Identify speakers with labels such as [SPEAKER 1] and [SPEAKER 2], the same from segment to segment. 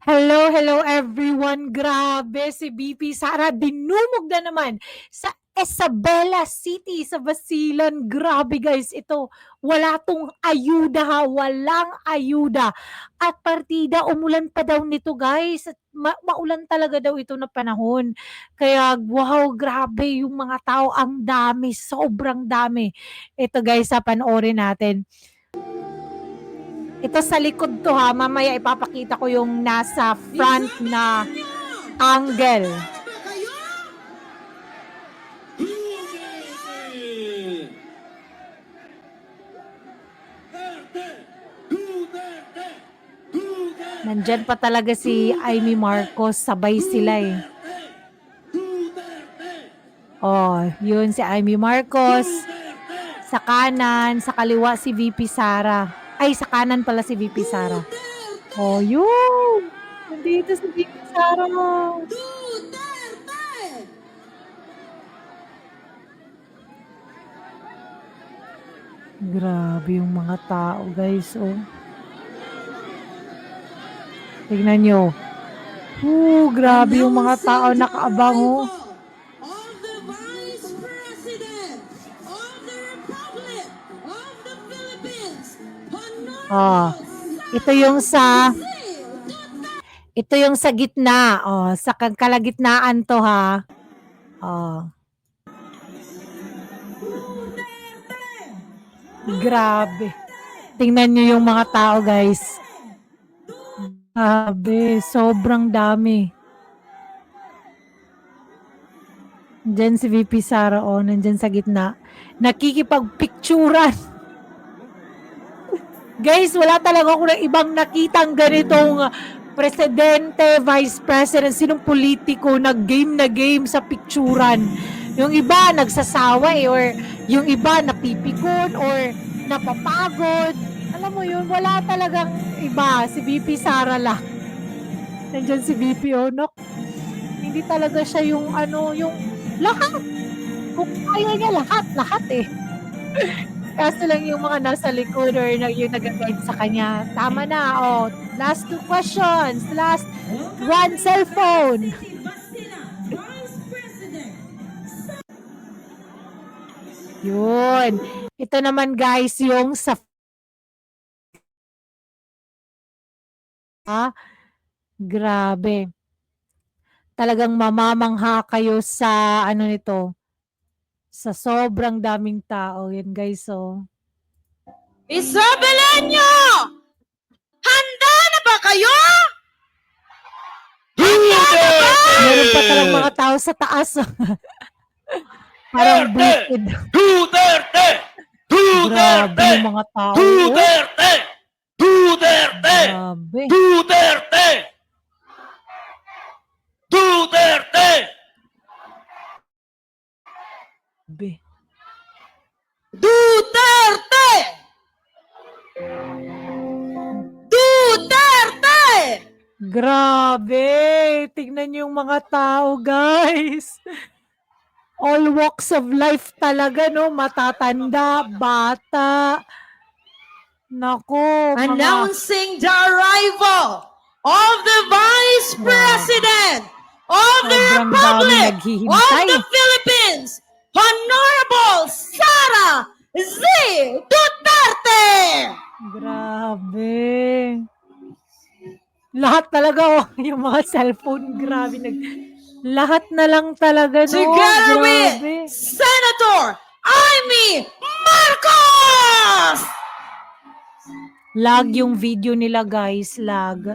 [SPEAKER 1] Hello, hello everyone. Grabe, si BP Sara dinumog na naman sa Isabela City sa Basilan. Grabe guys, ito wala tong ayuda ha, walang ayuda. At partida umulan pa daw nito guys. Ma- maulan talaga daw ito na panahon. Kaya wow, grabe yung mga tao ang dami, sobrang dami. Ito guys, sa panoorin natin. Ito sa likod to ha. Mamaya ipapakita ko yung nasa front na angle. Nandyan pa talaga si Amy Marcos. Sabay sila eh. Oh, yun si Amy Marcos. Sa kanan, sa kaliwa si VP Sara. Ay, sa kanan pala si VP Sara. Oh, yun! Nandito si VP Sara. Grabe yung mga tao, guys. Oh. Tignan nyo. Oh, grabe yung mga tao nakaabang. Oh.
[SPEAKER 2] Honorable
[SPEAKER 1] ito yung sa ito yung sa gitna. Oh, sa kalagitnaan to ha. Oh. Grabe. Tingnan nyo yung mga tao, guys. Grabe, sobrang dami. Diyan si VP Sara, oh, nandyan sa gitna. Nakikipagpicturan. Guys, wala talaga ako ng ibang nakitang ganitong uh, presidente, vice president, sinong politiko nag-game na game sa picturan. Yung iba nagsasawa eh, or yung iba napipikon or napapagod. Alam mo yun, wala talagang iba. Si VP Sara lang. Nandyan si VP Onok. Hindi talaga siya yung ano, yung lahat. Kung kaya niya lahat, lahat eh. Kaso lang yung mga nasa likod or yung nag-guide sa kanya. Tama na, oh. Last two questions. Last one cellphone. Yun. Ito naman guys, yung sa Ah, grabe. Talagang mamamangha kayo sa ano nito, sa sobrang daming tao. Yan guys, oh.
[SPEAKER 2] Isabelenyo! Handa na ba kayo?
[SPEAKER 1] Meron pa talang mga tao sa taas. oh. Parang boosted.
[SPEAKER 3] Duterte!
[SPEAKER 1] Grabe
[SPEAKER 3] Duterte!
[SPEAKER 1] yung mga tao. oh.
[SPEAKER 3] Duterte! Duterte!
[SPEAKER 1] Grabe.
[SPEAKER 3] Duterte! Duterte!
[SPEAKER 1] Grabe.
[SPEAKER 2] Duterte! Duterte!
[SPEAKER 1] Grabe! Tignan niyo yung mga tao, guys. All walks of life talaga, no? Matatanda, bata. Nako, mga...
[SPEAKER 2] Announcing the arrival of the Vice
[SPEAKER 1] Wow.
[SPEAKER 2] President of the
[SPEAKER 1] Sobrang
[SPEAKER 2] Republic of the Philippines, Sara Z. Duterte!
[SPEAKER 1] Grabe. Lahat talaga, oh, yung mga cellphone, grabe. Nag... Lahat na lang talaga, no?
[SPEAKER 2] Together
[SPEAKER 1] grabe.
[SPEAKER 2] with Senator Amy Marcos!
[SPEAKER 1] Lag yung video nila, guys. Lag.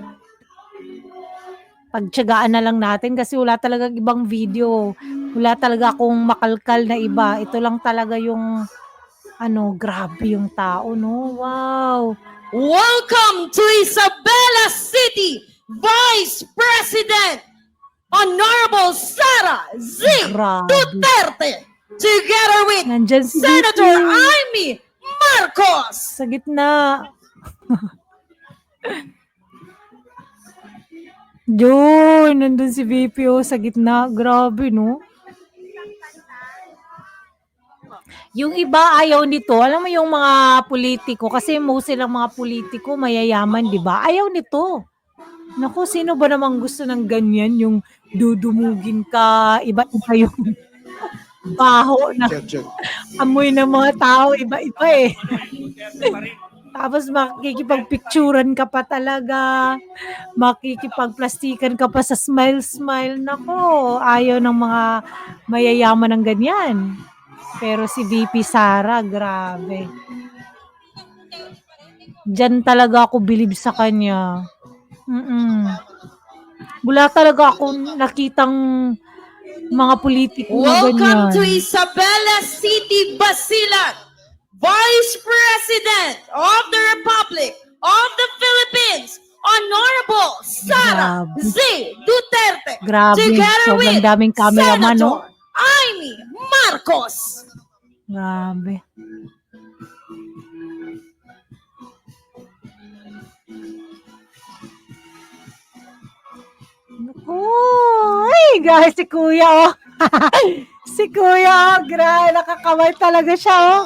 [SPEAKER 1] Pagtsagaan na lang natin kasi wala talaga ibang video. Wala talaga akong makalkal na iba. Ito lang talaga yung ano, grabe yung tao, no? Wow.
[SPEAKER 2] Welcome to Isabela City, Vice President Honorable Sara Z.
[SPEAKER 1] Grabe.
[SPEAKER 2] Duterte, together with
[SPEAKER 1] Nandyan si
[SPEAKER 2] Senator
[SPEAKER 1] VP.
[SPEAKER 2] Amy Marcos.
[SPEAKER 1] Sa gitna. Yun, nandun si VPO sa gitna. Grabe, no? Yung iba ayaw nito. Alam mo yung mga politiko, kasi most silang mga politiko mayayaman, di ba? Ayaw nito. Naku, sino ba namang gusto ng ganyan? Yung dudumugin ka, iba-iba yung baho na amoy ng mga tao, iba-iba eh. Tapos makikipagpicturan ka pa talaga, makikipagplastikan ka pa sa smile-smile. Nako, ayaw ng mga mayayaman ng ganyan. Pero si VP Sara, grabe. Diyan talaga ako bilib sa kanya. Mm Wala talaga akong nakitang mga politiko na ganyan.
[SPEAKER 2] Welcome to Isabela City, Basilan, Vice President of the Republic of the Philippines, Honorable Sara
[SPEAKER 1] Grabe.
[SPEAKER 2] Z. Duterte.
[SPEAKER 1] Grabe,
[SPEAKER 2] together
[SPEAKER 1] sobrang
[SPEAKER 2] with
[SPEAKER 1] daming cameraman, no?
[SPEAKER 2] Senator Amy Marcos.
[SPEAKER 1] Grabe. Ay, grabe si Kuya, oh. si Kuya, oh, grabe, nakakamay talaga siya, oh.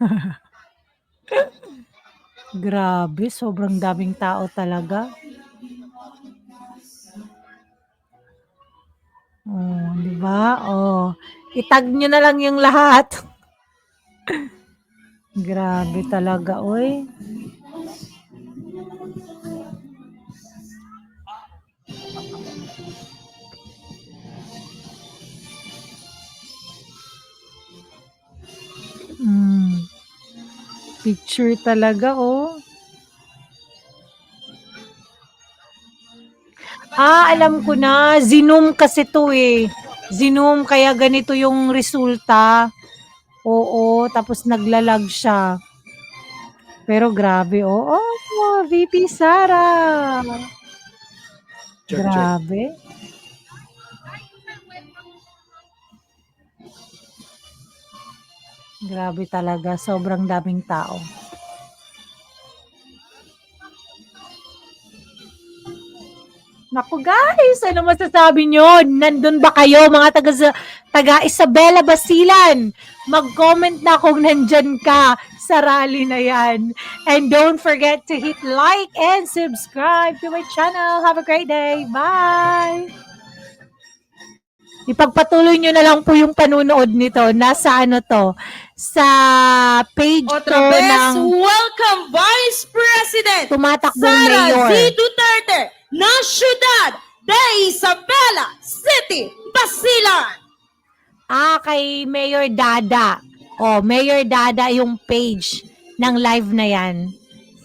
[SPEAKER 1] grabe, sobrang daming tao talaga. Oh, di ba? Oh, itag nyo na lang yung lahat. Grabe talaga, oy. Mm. Picture talaga, oh. Ah, alam ko na. Zinom kasi to eh. Zinom, kaya ganito yung resulta. Oo, tapos naglalag siya. Pero grabe, oo. Oh, VP Sara.
[SPEAKER 4] Check, check.
[SPEAKER 1] Grabe. Grabe talaga. Sobrang daming tao. Naku guys, ano masasabi nyo? Nandun ba kayo mga taga, taga Isabela Basilan? Mag-comment na kung nandyan ka sa rally na yan. And don't forget to hit like and subscribe to my channel. Have a great day. Bye! Ipagpatuloy nyo na lang po yung panunood nito. Nasa ano to? Sa page ko
[SPEAKER 2] Otra vez,
[SPEAKER 1] ng
[SPEAKER 2] welcome Vice President
[SPEAKER 1] tumatakbong
[SPEAKER 2] Sara
[SPEAKER 1] mayor.
[SPEAKER 2] Z. Ng Ciudad de Isabela City, Basilan.
[SPEAKER 1] Ah, kay Mayor Dada. Oh, Mayor Dada yung page ng live na yan.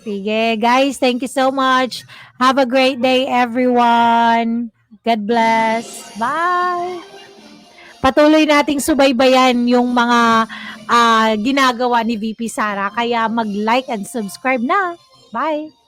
[SPEAKER 1] Sige, guys, thank you so much. Have a great day, everyone. God bless. Bye. Patuloy nating subaybayan yung mga ah, ginagawa ni VP Sara. Kaya mag-like and subscribe na. Bye.